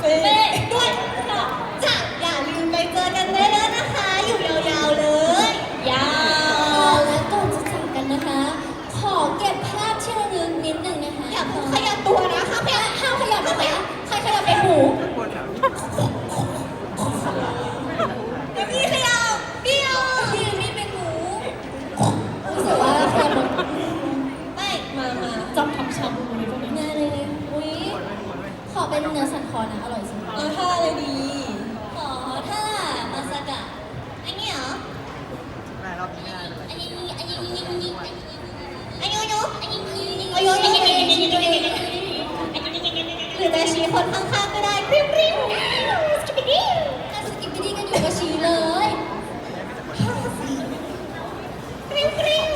เฟ่ด้วยก็จะอย่าลืมไปเจอกันใน คนข้างๆก็ได้ริ้วริ้วสกิปปี้ดิ้งสกิปปี้ดิ้งกันอยู่ก็ชี้เลยริ้วริ้ว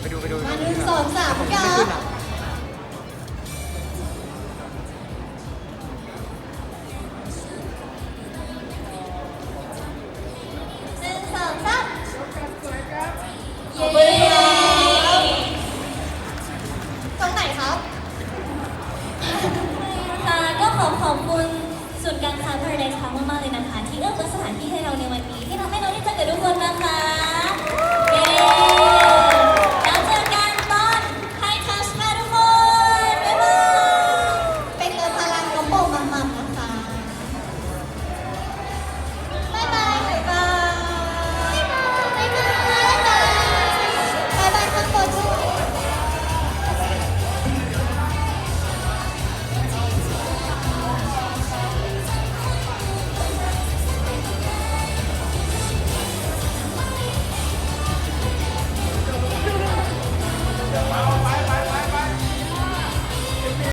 ไปดูไปดูมาหนึ่งสองสามกัน รั้งมากๆเลยนะคะ ที่เอื้อเฟื้อสถานที่ให้เราในวัน